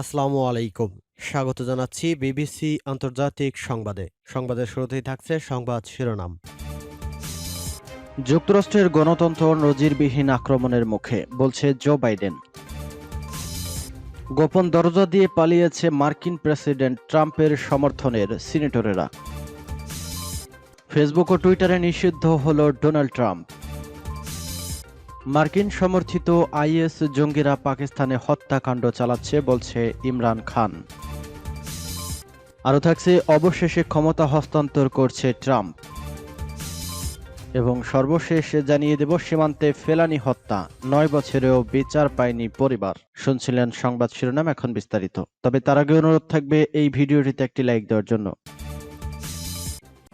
আসসালামু আলাইকুম। স্বাগত জানাচ্ছি বিবিসি আন্তর্জাতিক সংবাদে। সংবাদের শুরুতেই থাকছে সংবাদ শিরোনাম। যুক্তরাষ্ট্রের গণতন্ত্র নজিরবিহীন আক্রমণের মুখে, বলছে জো বাইডেন। গোপন দরজা দিয়ে পালিয়েছে মার্কিন প্রেসিডেন্ট ট্রাম্পের সমর্থনের সিনেটরেরা। ফেসবুক ও টুইটারে নিষিদ্ধ হল ডোনাল্ড ট্রাম্প। মার্কিন সমর্থিত আইএস জঙ্গিরা পাকিস্তানে হত্যাকাণ্ড চালাচ্ছে, বলছে ইমরান খান। আরও থাকছে, অবশেষে ক্ষমতা হস্তান্তর করছে ট্রাম্প। এবং সর্বশেষ জানিয়ে দেব, সীমান্তে ফেলানি হত্যা, নয় বছরেও বিচার পায়নি পরিবার। শুনছিলেন সংবাদ শিরোনাম, এখন বিস্তারিত। তবে তার আগে অনুরোধ থাকবে, এই ভিডিওটিতে একটি লাইক দেওয়ার জন্য।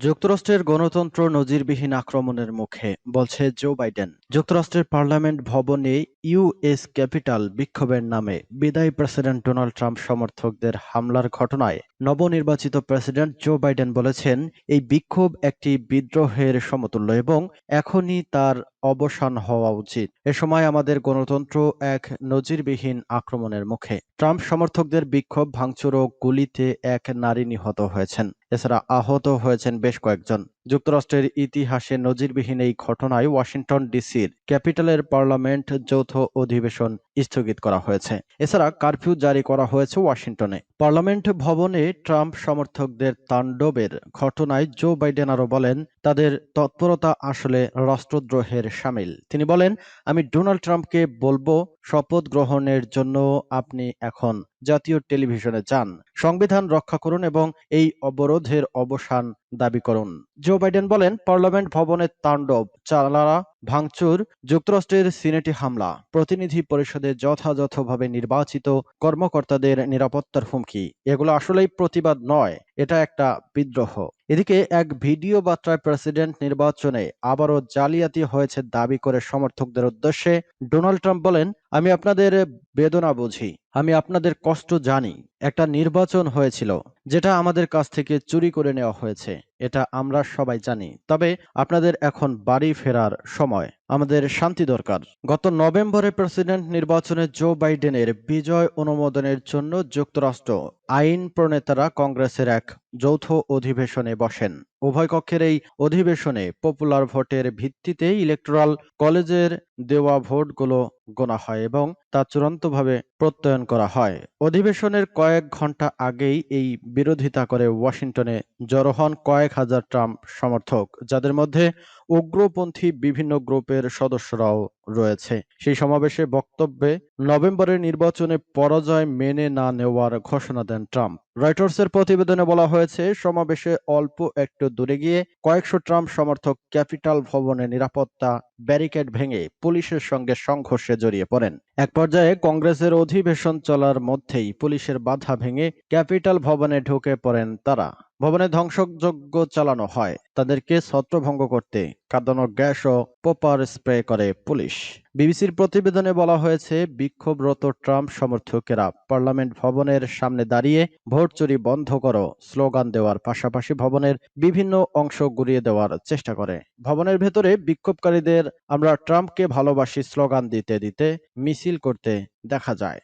যুক্তরাষ্ট্রের গণতন্ত্র নজিরবিহীন আক্রমণের মুখে, বলছে জো বাইডেন। যুক্তরাষ্ট্রের পার্লামেন্ট ভবনে ইউএস ক্যাপিটাল বিক্ষোভের নামে বিদায়ী প্রেসিডেন্ট ডোনাল্ড ট্রাম্প সমর্থকদের হামলার ঘটনায় নবনির্বাচিত প্রেসিডেন্ট জো বাইডেন বলেছেন, এই বিক্ষোভ একটি বিদ্রোহের সমতুল্য এবং এখনই তার অবসান হওয়া উচিত। এ সময় আমাদের গণতন্ত্র এক নজিরবিহীন আক্রমণের মুখে। ট্রাম্প সমর্থকদের বিক্ষোভ, ভাঙচুর ও গুলিতে এক নারী নিহত হয়েছেন। এছাড়া আহত হয়েছেন বেশ কয়েকজন। যুক্তরাষ্ট্রের ইতিহাসে নজিরবিহীন এই ঘটনায় ওয়াশিংটন ডিসির ক্যাপিটালের পার্লামেন্ট যৌথ অধিবেশন স্থগিত করা হয়েছে। এছাড়া কারফিউ জারি করা হয়েছে ওয়াশিংটনে। পার্লামেন্ট ভবনে ট্রাম্প সমর্থকদের তাণ্ডবের ঘটনায় জো বাইডেন আরও বলেন, তাদের তৎপরতা আসলে রাষ্ট্রদ্রোহের সামিল। তিনি বলেন, আমি ডোনাল্ড ট্রাম্পকে বলব, শপথ গ্রহণের জন্য আপনি এখন জাতীয় টেলিভিশনে যান। সংবিধান রক্ষা করুন এবং এই অবরোধের অবসান দাবি করুন। জো বাইডেন বলেন, পার্লামেন্ট ভবনের তাণ্ডব, চালারা, ভাঙচুর, যুক্তরাষ্ট্রের সিনেটি হামলা, প্রতিনিধি পরিষদে যথাযথভাবে নির্বাচিত কর্মকর্তাদের নিরাপত্তার হুমকি, এগুলো আসলেই প্রতিবাদ নয়, এটা একটা বিদ্রোহ। এদিকে এক ভিডিও বার্তায় প্রেসিডেন্ট নির্বাচনে আবারও জালিয়াতি হয়েছে দাবি করে সমর্থকদের উদ্দেশ্যে। ডোনাল্ড ট্রাম্প বলেন, আমি আপনাদের বেদনা বুঝি, আমি আপনাদের কষ্ট জানি। একটা নির্বাচন হয়েছিল, যেটা আমাদের কাছ থেকে চুরি করে নেওয়া হয়েছে। এটা আমরা সবাই জানি। তবে আপনাদের এখন বাড়ি ফেরার সময়। আমাদের শান্তি দরকার। গত নভেম্বরে প্রেসিডেন্ট নির্বাচনে জো বাইডেনের বিজয় অনুমোদনের জন্য যুক্তরাষ্ট্র আইন প্রণেতারা কংগ্রেসের এক যৌথ অধিবেশনে বসেন। উভয় কক্ষের এই অধিবেশনে পপুলার ভোটের ভিত্তিতে ইলেকট্রাল কলেজের দেওয়া ভোটগুলো গোনা হয় এবং তা চূড়ান্তভাবে প্রত্যয়ন করা হয়। অধিবেশনের কয়েক ঘণ্টা আগেই এই বিরোধিতা করে ওয়াশিংটনে জড়ো হন কয়েক হাজার ট্রাম্প সমর্থক, যাদের মধ্যে উগ্রপন্থী বিভিন্ন গ্রুপের সদস্যরাও রয়েছে। সেই সমাবেশে বক্তব্যে নভেম্বরের নির্বাচনে পরাজয় মেনে না নেওয়ার ঘোষণা দেন ট্রাম্প। রয়টার্সের প্রতিবেদনে বলা হয়েছে, সমাবেশে অল্প একটু দূরে গিয়ে কয়েকশো ট্রাম্প সমর্থক ক্যাপিটাল ভবনে নিরাপত্তা ব্যারিকেড ভেঙে পুলিশের সঙ্গে সংঘর্ষে জড়িয়ে পড়েন। এক পর্যায়ে কংগ্রেসের অধিবেশন চলার মধ্যেই পুলিশের বাধা ভেঙে ক্যাপিটাল ভবনে ঢুকে পড়েন তারা। ভবনে ধ্বংসযজ্ঞ চালানো হয়। তাদেরকে ছত্রভঙ্গ করতে, কাঁদানো গ্যাস ও পোপার স্প্রে করে পুলিশ। বিবিসির প্রতিবেদনে বলা হয়েছে, বিক্ষোভরত ট্রাম্প সমর্থকেরা পার্লামেন্ট ভবনের সামনে দাঁড়িয়ে ভোট চুরি বন্ধ করো স্লোগান দেওয়ার পাশাপাশি ভবনের বিভিন্ন অংশ গুড়িয়ে দেওয়ার চেষ্টা করে। ভবনের ভেতরে বিক্ষোভকারীদের আমরা ট্রাম্পকে ভালোবাসি স্লোগান দিতে দিতে, মিছিল করতে দেখা যায়।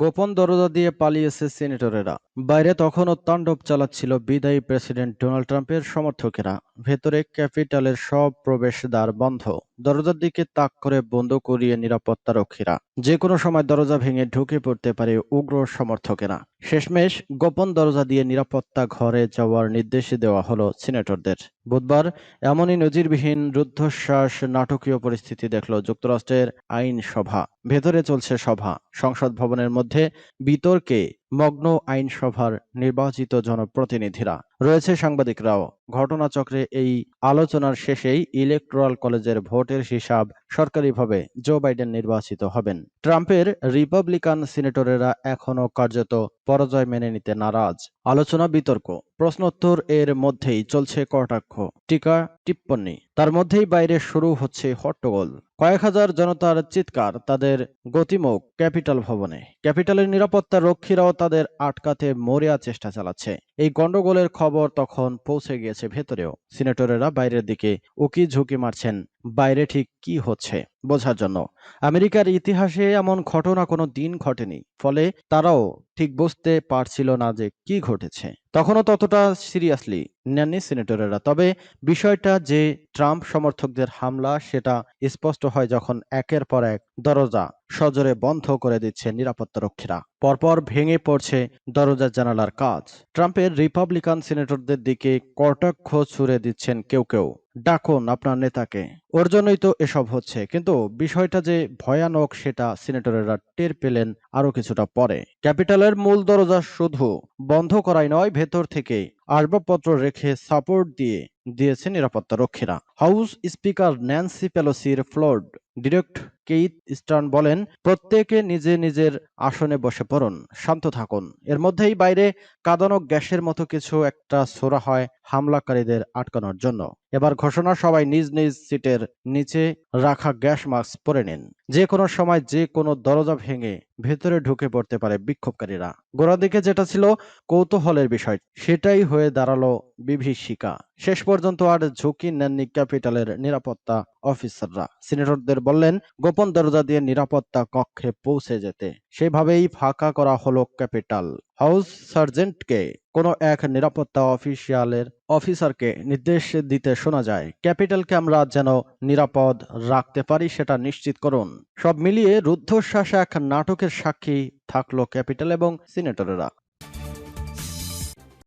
গোপন দরজা দিয়ে পালিয়েছে সিনেটরেরা। বাইরে তখনও তাণ্ডব চালাচ্ছিল বিদায়ী প্রেসিডেন্ট ডোনাল্ড ট্রাম্পের সমর্থকেরা। ভেতরে ক্যাপিটালের সব প্রবেশদ্বার বন্ধ। দরজার দিকে তাক করে বন্ধ করিয়ে নিরাপত্তা রক্ষীরা যে কোনো সময় দরজা ভেঙে ঢুকে পড়তে পারে উগ্র সমর্থকেরা। শেষমেশ গোপন দরজা দিয়ে নিরাপত্তা ঘরে যাওয়ার নির্দেশ দেওয়া হলো সিনেটরদের। বুধবার এমনই নজিরবিহীন রুদ্ধশ্বাস নাটকীয় পরিস্থিতি দেখল যুক্তরাষ্ট্রের আইন সভা ভেতরে চলছে সভা। সংসদ ভবনের মধ্যে বিতর্কে মগ্ন আইনসভার নির্বাচিত জনপ্রতিনিধিরা। রয়েছে সাংবাদিকরাও। ঘটনাচক্রে এই আলোচনার শেষেই ইলেকট্রাল কলেজের ভোটের হিসাব সরকারিভাবে জো বাইডেন নির্বাচিত হবেন। ট্রাম্পের রিপাবলিকান সিনেটরেরা এখনও কার্যত পরাজয় মেনে নিতে নারাজ। আলোচনা, বিতর্ক, প্রশ্নোত্তর এর মধ্যেই চলছে কটাক্ষ, টিকা, টিপ্পনী। তার মধ্যেই বাইরে শুরু হচ্ছে হট্টগোল। কয়েক হাজার জনতার চিৎকার, তাদের গতিমুখ ক্যাপিটাল ভবনে। ক্যাপিটালের নিরাপত্তা রক্ষীরাও তাদের আটকাতে মরিয়া চেষ্টা চালাচ্ছে। এই গণ্ডগোলের খবর তখন পৌঁছে গিয়েছে ভেতরেও। সিনেটরেরা বাইরের দিকে উকি ঝুঁকি মারছেন, বাইরে ঠিক কি হচ্ছে বোঝার জন্য। আমেরিকার ইতিহাসে এমন ঘটনা কোনো দিন ঘটেনি, ফলে তারাও ঠিক বুঝতে পারছিল না যে কি ঘটেছে। তখনও ততটা সিরিয়াসলি নেননি সিনেটরেরা তবে বিষয়টা যে ট্রাম্প সমর্থকদের হামলা, সেটা স্পষ্ট হয় যখন একের পর এক দরজা সজোরে বন্ধ করে দিচ্ছে নিরাপত্তা রক্ষীরা। পরপর ভেঙে পড়ছে দরজা জানালার কাজ। ট্রাম্পের রিপাবলিকান সিনেটরদের দিকে কটাক্ষ ছুড়ে দিচ্ছেন কেউ কেউ। ডাকুন আপনার নেতাকে। ওর জন্যই তো এসব হচ্ছে। কিন্তু বিষয়টা যে ভয়ানক, সেটা সিনেটরেরা টের পেলেন আরও কিছুটা পরে। ক্যাপিটালের মূল দরজা শুধু বন্ধ করাই নয়, ভেতর থেকে আসবাবপত্র রেখে সাপোর্ট দিয়ে দিয়েছে নিরাপত্তা রক্ষীরা। হাউস স্পিকার ন্যান্সি পেলোসির ফ্লোর্ড ডিরেক্ট কেইথ স্টার্ন বলেন, প্রত্যেকে নিজে নিজের আসনে বসে পড়ুন, শান্ত থাকুন। এর মধ্যেই বাইরে কাঁদানো গ্যাসের মতো কিছু একটা ছোড়া হয় হামলাকারীদের আটকানোর জন্য। এবার ঘোষণা, সবাই নিজ নিজ সিটের নিচে রাখা গ্যাস মাস্ক পরে নিন। যে কোনো সময় যে কোনো দরজা ভেঙে ভেতরে ঢুকে পড়তে পারে বিক্ষোভকারীরা। গোড়া দিকে যেটা ছিল কৌতূহলের বিষয়, সেটাই হয়ে দাঁড়াল বিভীষিকা। শেষ পর্যন্ত আর ঝুঁকি নেননি ক্যাপিটালের নিরাপত্তা। অফিসাররা। সিনেটরদের বললেন, গোপন দরজা দিয়ে নিরাপত্তা কক্ষে পৌঁছে যেতে। সেভাবেই ফাঁকা করা হলো ক্যাপিটাল। হাউস সার্জেন্টকে কোনো এক নিরাপত্তা অফিসিয়ালের অফিসারকে নির্দেশ দিতে শোনা যায়, ক্যাপিটালকে আমরা যেন নিরাপদ রাখতে পারি সেটা নিশ্চিত করুন। সব মিলিয়ে রুদ্ধশ্বাস এক নাটকের সাক্ষী থাকল ক্যাপিটাল এবং সিনেটরেরা।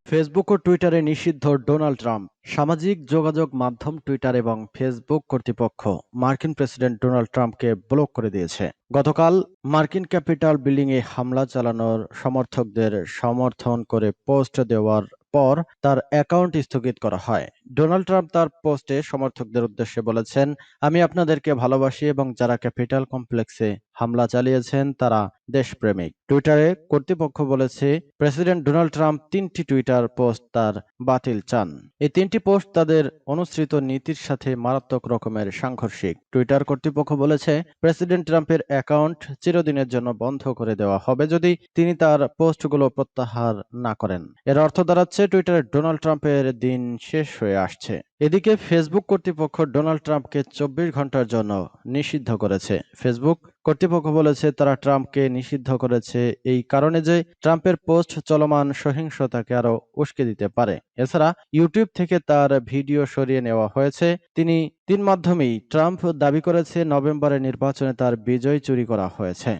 ফেসবুক ও টুইটারে নিষিদ্ধ ডোনাল্ড ট্রাম্প। সামাজিক যোগাযোগ মাধ্যম টুইটার এবং ফেসবুক কর্তৃপক্ষ মার্কিন প্রেসিডেন্ট ডোনাল্ড ট্রাম্পকে ব্লক করে দিয়েছে। গতকাল মার্কিন ক্যাপিটাল বিল্ডিং এ হামলা চালানোর সমর্থকদের সমর্থন করে পোস্ট দেওয়ার পর তার অ্যাকাউন্ট স্থগিত করা হয়। ডোনাল্ড ট্রাম্প তার পোস্টে সমর্থকদের উদ্দেশ্যে বলেছেন, আমি আপনাদেরকে ভালোবাসি এবং যারা ক্যাপিটাল কমপ্লেক্সে হামলা চালিয়েছেন তারা দেশপ্রেমিক। টুইটারে কর্তৃপক্ষ বলেছে, প্রেসিডেন্ট ডোনাল্ড ট্রাম্প তিনটি টুইটার পোস্ট তার বাতিল চান। এই তিনটি পোস্ট তাদের অনুসৃত নীতির সাথে মারাত্মক রকমের সাংঘর্ষিক। টুইটার কর্তৃপক্ষ বলেছে, প্রেসিডেন্ট ট্রাম্পের অ্যাকাউন্ট চিরদিনের জন্য বন্ধ করে দেওয়া হবে যদি তিনি তার পোস্টগুলো প্রত্যাহার না করেন। এর অর্থ দাঁড়াচ্ছে, টুইটারে ডোনাল্ড ট্রাম্পের দিন শেষ হয়ে আসছে। এদিকে ফেসবুক কর্তৃপক্ষ ডোনাল্ড ট্রাম্পকে চব্বিশ ঘণ্টার জন্য নিষিদ্ধ করেছে। ফেসবুক কর্তৃপক্ষ বলেছে, তারা ট্রাম্পকে নিষিদ্ধ করেছে এই কারণে যে ট্রাম্পের পোস্ট চলমান সহিংসতাকে আরও উস্কে দিতে পারে। এছাড়া ইউটিউব থেকে তার ভিডিও সরিয়ে নেওয়া হয়েছে। তিনি তিন মাধ্যমেই ট্রাম্প দাবি করেছে নভেম্বরের নির্বাচনে তার বিজয় চুরি করা হয়েছে।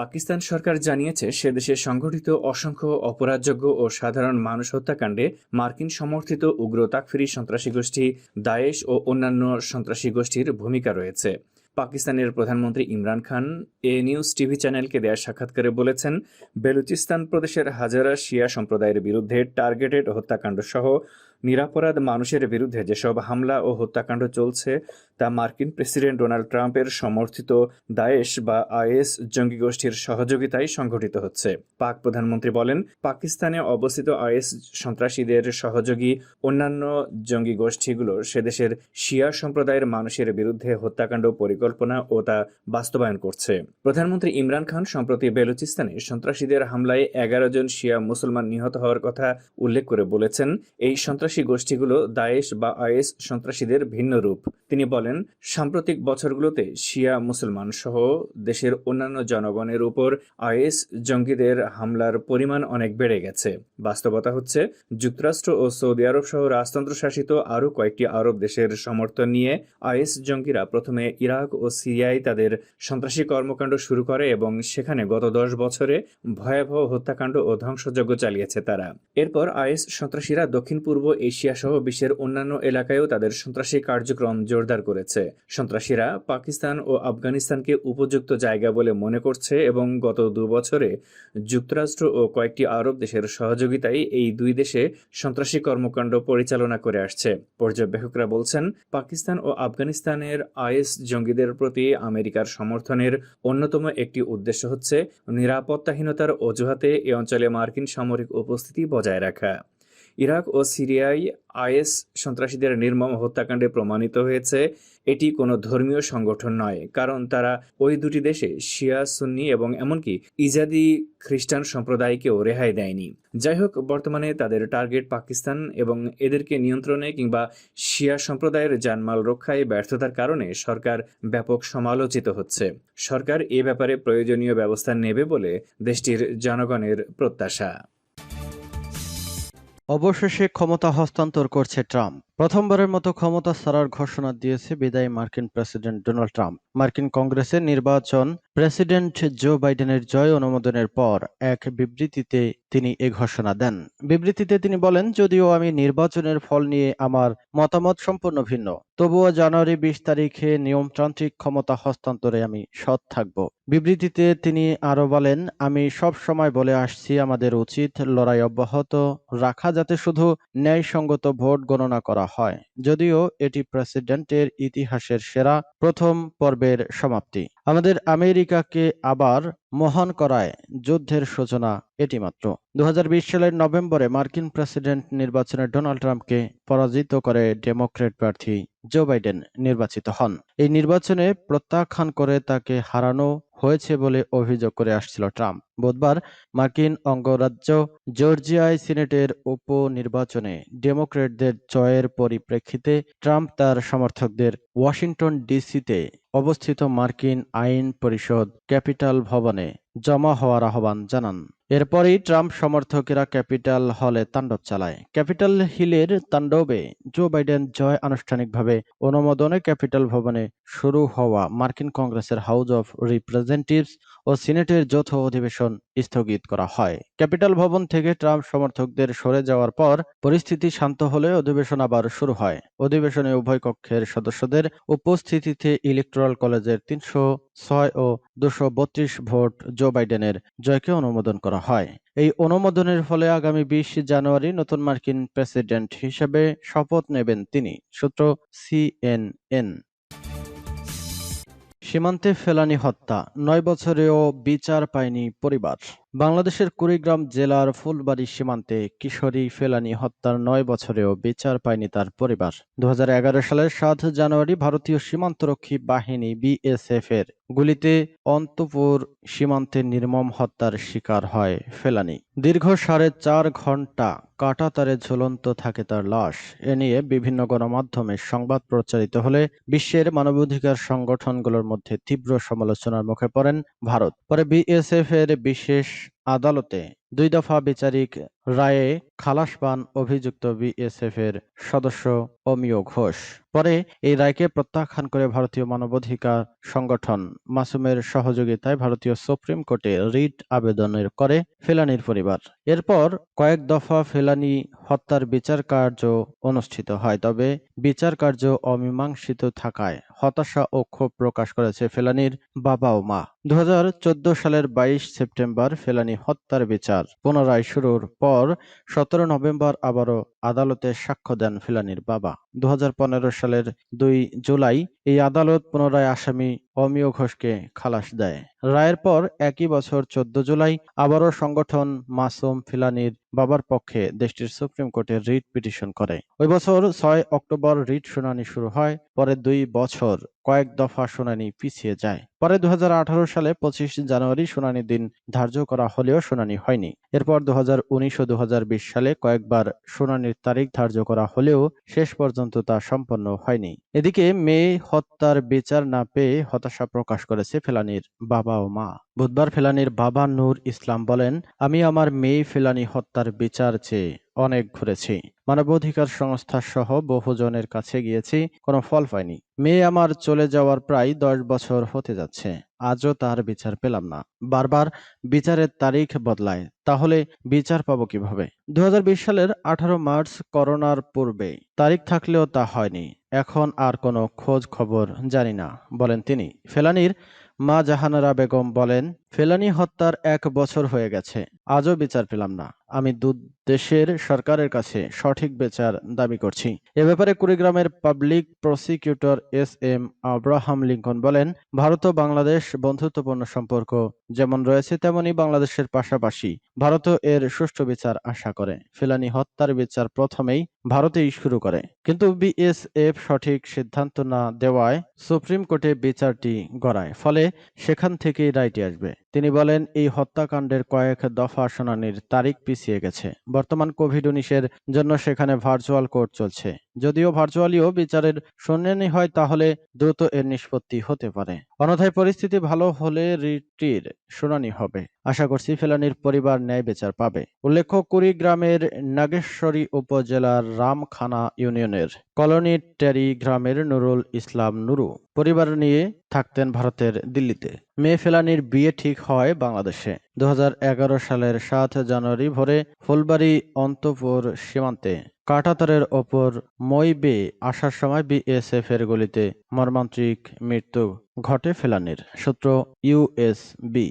পাকিস্তান সরকার জানিয়েছে, সে দেশে সংঘটিত অসংখ্য অপরাধযোগ্য ও সাধারণ মানুষ হত্যাকাণ্ডে মার্কিন সমর্থিত উগ্র তাকফিরি সন্ত্রাসী গোষ্ঠী দায়েশ ও অন্যান্য সন্ত্রাসী গোষ্ঠীর ভূমিকা রয়েছে। পাকিস্তানের প্রধানমন্ত্রী Imran Khan A news TV চ্যানেলকে দেয়া সাক্ষাৎকারে বলেছেন, বেলুচিস্তান প্রদেশের হাজারা শিয়া সম্প্রদায়ের বিরুদ্ধে টার্গেটেড হত্যাকাণ্ড সহ নিরাপরাধ মানুষের বিরুদ্ধে যেসব হামলা ও হত্যাকাণ্ড চলছে তা মার্কিন প্রেসিডেন্ট ডোনাল্ড ট্রাম্পের সমর্থিত দায়েশ বা আইএস জঙ্গি গোষ্ঠীর সহযোগিতায় সংঘটিত হচ্ছে। পাক প্রধানমন্ত্রী বলেন, পাকিস্তানে অবস্থিত আইএস সন্ত্রাসীদের সহযোগী অন্যান্য জঙ্গি গোষ্ঠীগুলো সেদেশের শিয়া সম্প্রদায়ের মানুষের বিরুদ্ধে হত্যাকাণ্ড পরিকল্পনা ও তা বাস্তবায়ন করছে। প্রধানমন্ত্রী ইমরান খান, সম্প্রতি বেলুচিস্তানে সন্ত্রাসীদের হামলায় এগারো জন শিয়া মুসলমান নিহত হওয়ার কথা উল্লেখ করে বলেছেন, এই সন্ত্রাসী গোষ্ঠীগুলো দায়েশ বা আইএস সন্ত্রাসীদের ভিন্ন রূপ। তিনি বলেন সাম্প্রতিক বছরগুলোতে শিয়া মুসলমান সহ দেশের অন্যান্য জনগণের উপর আইএস জঙ্গিদের হামলার পরিমাণ অনেক বেড়ে গেছে। বাস্তবতা হচ্ছে, যুক্তরাষ্ট্র ও সৌদি আরব সহ রাজতন্ত্র শাসিত আরও কয়েকটি আরব দেশের সমর্থন নিয়ে আইএস জঙ্গিরা প্রথমে ইরাক ও সিরিয়ায় তাদের সন্ত্রাসী কর্মকাণ্ড শুরু করে এবং সেখানে গত দশ বছরে ভয়াবহ হত্যাকাণ্ড ও ধ্বংসযজ্ঞ চালিয়েছে তারা। এরপর আইএস সন্ত্রাসীরা দক্ষিণ পূর্ব এশিয়া সহ বিশ্বের অন্যান্য এলাকায়ও তাদের সন্ত্রাসী কার্যক্রম জোরদার করেছে। সন্ত্রাসীরা পাকিস্তান ও আফগানিস্তানকে উপযুক্ত জায়গা বলে মনে করছে এবং গত দু বছরে যুক্তরাষ্ট্র ও কয়েকটি আরব দেশের সহযোগিতায় এই দুই দেশে সন্ত্রাসী কর্মকাণ্ড পরিচালনা করে আসছে। পর্যবেক্ষকরা বলছেন, পাকিস্তান ও আফগানিস্তানের আইএস জঙ্গিদের প্রতি আমেরিকার সমর্থনের অন্যতম একটি উদ্দেশ্য হচ্ছে নিরাপত্তাহীনতার অজুহাতে এ অঞ্চলে মার্কিন সামরিক উপস্থিতি বজায় রাখা। ইরাক ও সিরিয়ায় আইএস সন্ত্রাসীদের নির্মম হত্যাকাণ্ডে প্রমাণিত হয়েছে, এটি কোনো ধর্মীয় সংগঠন নয়, কারণ তারা ওই দুটি দেশে শিয়া, সুন্নি এবং এমনকি ইজাদি খ্রিস্টান সম্প্রদায়কেও রেহাই দেয়নি। যাই হোক, বর্তমানে তাদের টার্গেট পাকিস্তান এবং এদেরকে নিয়ন্ত্রণে কিংবা শিয়া সম্প্রদায়ের জানমাল রক্ষায় ব্যর্থতার কারণে সরকার ব্যাপক সমালোচিত হচ্ছে। সরকার এ ব্যাপারে প্রয়োজনীয় ব্যবস্থা নেবে বলে দেশটির জনগণের প্রত্যাশা। অবশেষে ক্ষমতা হস্তান্তর করছে ট্রাম্প। প্রথমবারের মতো ক্ষমতা ছাড়ার ঘোষণা দিয়েছে বিদায়ী মার্কিন প্রেসিডেন্ট ডোনাল্ড ট্রাম্প। মার্কিন কংগ্রেসের নির্বাচন প্রেসিডেন্ট জো বাইডেনের জয় অনুমোদনের পর এক বিবৃতিতে তিনি এ ঘোষণা দেন। বিবৃতিতে তিনি বলেন, যদিও আমি নির্বাচনের ফল নিয়ে আমার মতামত সম্পূর্ণ ভিন্ন। তবুও জানুয়ারি বিশ তারিখে নিয়মতান্ত্রিক ক্ষমতা হস্তান্তরে আমি সৎ থাকব। বিবৃতিতে তিনি আরও বলেন, আমি সব সময় বলে আসছি, আমাদের উচিত লড়াই অব্যাহত রাখা যাতে শুধু ন্যায়সঙ্গত ভোট গণনা করা হয়। যদিও এটি প্রেসিডেন্টের ইতিহাসের সেরা প্রথম পর্বের সমাপ্তি। আমাদের আমেরিকাকে আবার মহান করায় যুদ্ধের সূচনা এটি মাত্র দু হাজার বিশ সালের নভেম্বরে মার্কিন প্রেসিডেন্ট নির্বাচনে ডোনাল্ড ট্রাম্পকে পরাজিত করে ডেমোক্রেট প্রার্থী জো বাইডেন নির্বাচিত হন। এই নির্বাচনে প্রত্যাখ্যান করে তাকে হারানো হয়েছে বলে অভিযোগ করে আসছিল ট্রাম্প। বুধবার মার্কিন অঙ্গরাজ্য জর্জিয়ায় সিনেটের উপনির্বাচনে ডেমোক্রেটদের জয়ের পরিপ্রেক্ষিতে ট্রাম্প তার সমর্থকদের ওয়াশিংটন ডিসিতে অবস্থিত মার্কিন আইন পরিষদ ক্যাপিটাল ভবনে জমা হওয়ার আহ্বান জানান। এরপরই ট্রাম্প সমর্থকেরা ক্যাপিটাল হলে তাণ্ডব চালায়। ক্যাপিটাল হিলের তাণ্ডবে জো বাইডেন জয় আনুষ্ঠানিকভাবে অনুমোদনে ক্যাপিটাল ভবনে শুরু হওয়া মার্কিন কংগ্রেসের হাউস অফ রিপ্রেজেন্টেটিভস ও সিনেটের যৌথ অধিবেশন স্থগিত করা হয়। ক্যাপিটাল ভবন থেকে ট্রাম্প সমর্থকদের সরে যাওয়ার পর পরিস্থিতি শান্ত হলে অধিবেশন আবার শুরু হয়। অধিবেশনে উভয় কক্ষের সদস্যদের উপস্থিতিতে ইলেকট্রাল কলেজের তিনশো ছয় ও দুশো বত্রিশ ভোট জো বাইডেনের জয়কে অনুমোদন করা হয়। এই অনুমোদনের ফলে আগামী বিশ জানুয়ারি নতুন মার্কিন প্রেসিডেন্ট হিসেবে শপথ নেবেন তিনি, সূত্র সিএনএন। সীমান্তে ফেলানি হত্যা, নয় বছরেও বিচার পায়নি পরিবার। বাংলাদেশের কুড়িগ্রাম জেলার ফুলবাড়ি সীমান্তে কিশোরী ফেলানি হত্যার নয় বছরেও বিচার পায়নি তার পরিবার। দু হাজার এগারো সালের সাত জানুয়ারি ভারতীয় সীমান্তরক্ষী বাহিনী বিএসএফ এর গুলিতে অন্তপুর সীমান্তে নির্মম হত্যার শিকার হয় ফেলানি। দীর্ঘ সাড়ে চার ঘণ্টা কাটাতারে ঝুলন্ত থাকে তার লাশ। এ নিয়ে বিভিন্ন গণমাধ্যমে সংবাদ প্রচারিত হলে বিশ্বের মানবাধিকার সংগঠনগুলোর মধ্যে তীব্র সমালোচনার মুখে পড়েন ভারত। পরে বিএসএফ এর বিশেষ আদালতে দুই দফা বিচারিক রায়ে খালাস পান অভিযুক্ত বিএসএফ এর সদস্য অমিয় ঘোষ। পরে এই রায়কে প্রত্যাখ্যান করে ভারতীয় মানবাধিকার সংগঠন মাসুমের সহযোগিতায় ভারতীয় সুপ্রিম কোর্টে রিট আবেদনের করে ফেলানির পরিবার। এরপর কয়েক দফা ফেলানি হত্যার বিচার কার্য অনুষ্ঠিত হয়, তবে বিচার কার্য অমীমাংসিত থাকায় হতাশা ও ক্ষোভ প্রকাশ করেছে ফেলানির বাবা ও মা। দু হাজার চোদ্দ সালের বাইশ সেপ্টেম্বর ফেলানি হত্যার বিচার পুনরায় শুরুর পর সতেরো নভেম্বর আবারও আদালতে সাক্ষ্য দেন ফেলানির বাবা। দু হাজার পনেরো সালের দুই জুলাই এই আদালত পুনরায় আসামি অমিয় ঘোষকে খালাস দেয়। রায়ের পর একই বছর চোদ্দ জুলাই আবারও সংগঠন মাসুম ফিলানির বাবার পক্ষে দেশটির সুপ্রিম কোর্টে রিট পিটিশন করে। ওই বছর ছয় অক্টোবর রিট শুনানি শুরু হয়, পরে দুই বছর কয়েক দফা শুনানি পিছিয়ে যায়। পরে দু হাজার আঠারো সালে পঁচিশ জানুয়ারি শুনানির দিন ধার্য করা হলেও শুনানি হয়নি। এরপর দু হাজার উনিশ ও দু হাজার বিশ সালে কয়েকবার শুনানির তারিখ ধার্য করা হলেও শেষ পর্যন্ত তা সম্পন্ন হয়নি। এদিকে মে হত্যার বিচার না পেয়ে হতাশা প্রকাশ করেছে ফেলানির বাবা ও মা। বুধবার ফেলানির বাবা নূর ইসলাম বলেন, আমি আমার মেয়ে ফেলানি হত্যার বিচার চেয়ে অনেক ঘুরেছি। মানবাধিকার সংস্থা সহ বহুজনের কাছে গিয়েছি, কোনো ফল পাইনি। মেয়ে আমার চলে যাওয়ার প্রায় দশ বছর হতে যাচ্ছে। আজও তার বিচার পেলাম না। বারবার বিচারের তারিখ বদলায়, তাহলে বিচার পাবো কীভাবে? দু হাজার বিশ সালের আঠারো মার্চ করোনার পূর্বে, তারিখ থাকলেও তা হয়নি। এখন আর কোনো খোঁজ খবর জানি না, বলেন তিনি। ফেলানির মা জাহানারা বেগম বলেন, ফেলানি হত্যার এক বছর হয়ে গেছে। আজও বিচার পেলাম না। আমি দেশের সরকারের কাছে সঠিক বিচার দাবি করছি। এ ব্যাপারে কুড়িগ্রামের public prosecutor S M Abraham Lincoln বলেন, ভারত ও বাংলাদেশ বন্ধুত্বপূর্ণ সম্পর্ক যেমন রয়েছে তেমনি বাংলাদেশের পাশাপাশি ভারত এর সুষ্ঠু বিচার আশা করে। ফেলানি হত্যার বিচার প্রথমেই ভারতেই শুরু করে। কিন্তু বিএসএফ সঠিক সিদ্ধান্ত না দেওয়ায় সুপ্রিম কোর্টে বিচারটি গড়ায়, ফলে সেখান থেকেই রায়টি আসবে। তিনি বলেন, এই হত্যাকাণ্ডের কয়েক দফা শুনানির তারিখ পিছিয়ে গেছে। বর্তমান কোভিড উনিশের জন্য সেখানে ভার্চুয়াল কোর্ট চলছে। যদিও ভার্চুয়ালিও বিচারের শুনানি হয়, তাহলে দ্রুত এর নিষ্পত্তি হতে পারে। অন্যথায় পরিস্থিতি ভালো হলে রিটটির শুনানি হবে। আশা করছি ফেলানির পরিবার ন্যায় বিচার পাবে। উল্লেখ্য, কুড়িগ্রামের নাগেশ্বরী উপজেলার রামখানা ইউনিয়নের কলোনি টেরি গ্রামের নুরুল ইসলাম নুরু পরিবার নিয়ে থাকতেন ভারতের দিল্লিতে। মেয়ে ফেলানির বিয়ে ঠিক হয় বাংলাদেশে। দু হাজার এগারো সালের সাত জানুয়ারি ভোরে ফুলবাড়ি অন্তপুর সীমান্তে কাটাতারের ওপর মই বেয়ে আসার সময় বিএসএফ এর গুলিতে মর্মান্তিক মৃত্যু ঘটে ফেলানির, সূত্র ইউএসবি।